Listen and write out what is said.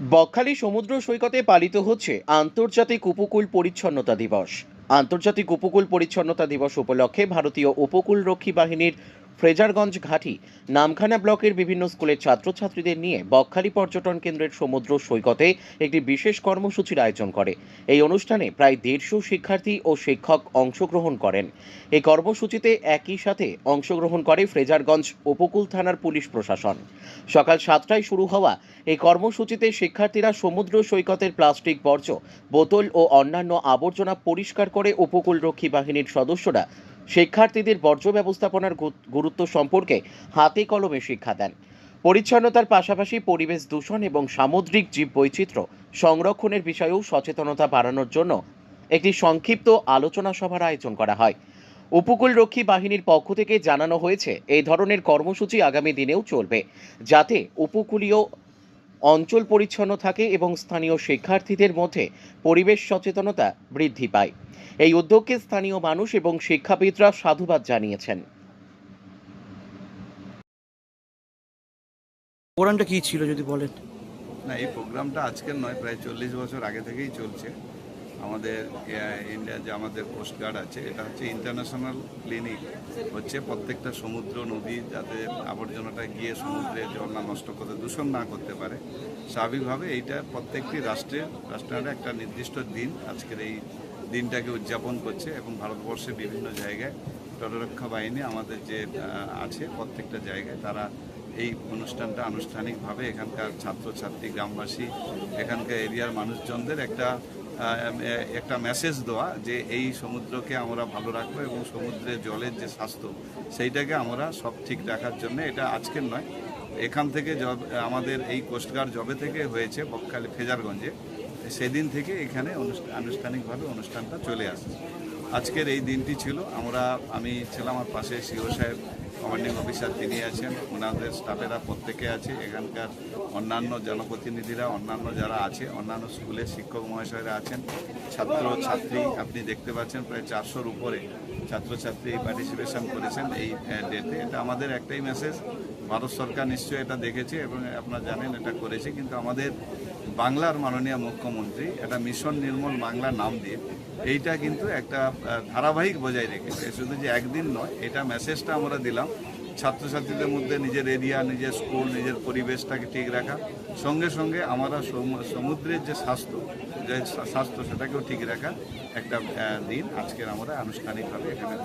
বকখালি সমুদ্র সৈকতে পালিত হচ্ছে আন্তর্জাতিক উপকূল পরিচ্ছন্নতা দিবস। আন্তর্জাতিক উপকূল পরিচ্ছন্নতা দিবস উপলক্ষে ভারতীয় উপকূলরক্ষী বাহিনীর ফ্রেজারগঞ্জ ঘাটি, নামখানা ব্লকের বিভিন্ন স্কুলের ছাত্রছাত্রীদের নিয়ে বকখালি পর্যটন কেন্দ্রের সমুদ্র সৈকতে একটি বিশেষ কর্মসূচির আয়োজন করে। এই অনুষ্ঠানে প্রায় দেড়শো শিক্ষার্থী ও শিক্ষক অংশগ্রহণ করেন। এই কর্মসূচিতে একই সাথে অংশগ্রহণ করে ফ্রেজারগঞ্জ উপকূল থানার পুলিশ প্রশাসন। সকাল সাতটায় শুরু হওয়া এই কর্মসূচিতে শিক্ষার্থীরা সমুদ্র সৈকতের প্লাস্টিক বর্জ্য, বোতল ও অন্যান্য আবর্জনা পরিষ্কার করে উপকূলরক্ষী বাহিনীর সদস্যরা শিক্ষার্থীদের বর্জ্য ব্যবস্থাপনার গুরুত্ব সম্পর্কে হাতে কলমে শিক্ষা দেন। পরিচ্ছন্নতার পাশাপাশি পরিবেশ দূষণ এবং সামুদ্রিক জীববৈচিত্র্য সংরক্ষণের বিষয়েও সচেতনতা বাড়ানোর জন্য একটি সংক্ষিপ্ত আলোচনা সভার আয়োজন করা হয়। উপকূলরক্ষী বাহিনীর পক্ষ থেকে জানানো হয়েছে, এই ধরনের কর্মসূচি আগামী দিনেও চলবে, যাতে উপকূলীয় অঞ্চল পরিচ্ছন্ন থাকে এবং স্থানীয় শিক্ষার্থীদের মধ্যে পরিবেশ সচেতনতা বৃদ্ধি পায়। এই উদ্যোগকে স্থানীয় মানুষ এবং শিক্ষাবিদরা সাধুবাদ জানিয়েছেন। প্রোগ্রামটা কি ছিল যদি বলেন? না এই প্রোগ্রামটা আজকের নয় প্রায় চল্লিশ বছর আগে থেকেই চলছে। আমাদের ইন্ডিয়া যে আমাদের কোস্টগার্ড আছে, এটা হচ্ছে ইন্টারন্যাশনাল ক্লিনিক হচ্ছে প্রত্যেকটা সমুদ্র, নদী যাতে আবর্জনাটা গিয়ে সমুদ্রে জল না নষ্ট করতে দূষণ না করতে পারে। স্বাভাবিকভাবে এইটা প্রত্যেকটি রাষ্ট্রের রাষ্ট্রের একটা নির্দিষ্ট দিন আজকের এই দিনটাকে উদযাপন করছে এবং ভারতবর্ষে বিভিন্ন জায়গায় তটরক্ষা বাহিনী আমাদের যে আছে প্রত্যেকটা জায়গায়, তারা এই অনুষ্ঠানটা আনুষ্ঠানিকভাবে এখানকার ছাত্রছাত্রী, গ্রামবাসী, এখানকার এরিয়ার মানুষজনদের একটা একটা মেসেজ দেওয়া যে এই সমুদ্রকে আমরা ভালো রাখব এবং সমুদ্রের জলের যে স্বাস্থ্য, সেইটাকে আমরা সব ঠিক রাখার জন্য। এটা আজকের নয়। এখান থেকে আমাদের এই কোস্টগার্ড জবে থেকে হয়েছে বকখালি ফেজারগঞ্জে। সেদিন থেকে এখানে আনুষ্ঠানিকভাবে অনুষ্ঠানটা চলে আসছে। আজকের এই দিনটি ছিল। আমরা, আমি ছিলাম আমার পাশে সিও সাহেব, কমান্ডিং অফিসার তিনি আছেন। ওনাদের স্টাফেরা প্রত্যেকে আছে। এখানকার অন্যান্য জনপ্রতিনিধিরা, অন্যান্য যারা আছে, অন্যান্য স্কুলের শিক্ষক মহাশয়রা আছেন। ছাত্র, ছাত্রী, আপনি দেখতে পাচ্ছেন প্রায় চারশোর উপরে ছাত্রছাত্রী পার্টিসিপেশন করেছেন এই ডেটে এটা আমাদের একটাই মেসেজ ভারত সরকার নিশ্চয়ই এটা দেখেছে এবং আপনারা জানেন এটা করেছে, কিন্তু আমাদের বাংলার মাননীয় মুখ্যমন্ত্রী একটা মিশন নির্মল বাংলা নাম দিয়ে এইটা কিন্তু একটা ধারাবাহিক বজায় রেখেছে। শুধু যে একদিন নয়, এটা মেসেজটা আমরা দিলাম। ছাত্রছাত্রীদের মধ্যে নিজের এরিয়া নিজের স্কুল নিজের পরিবেশটাকে ঠিক রাখা। সঙ্গে সঙ্গে আমরা সমু- সমুদ্রের যে স্বাস্থ্য যে স্বাস্থ্য, সেটাকেও ঠিক রাখা একটা দিন আজকের আমরা আনুষ্ঠানিকভাবে এখানে।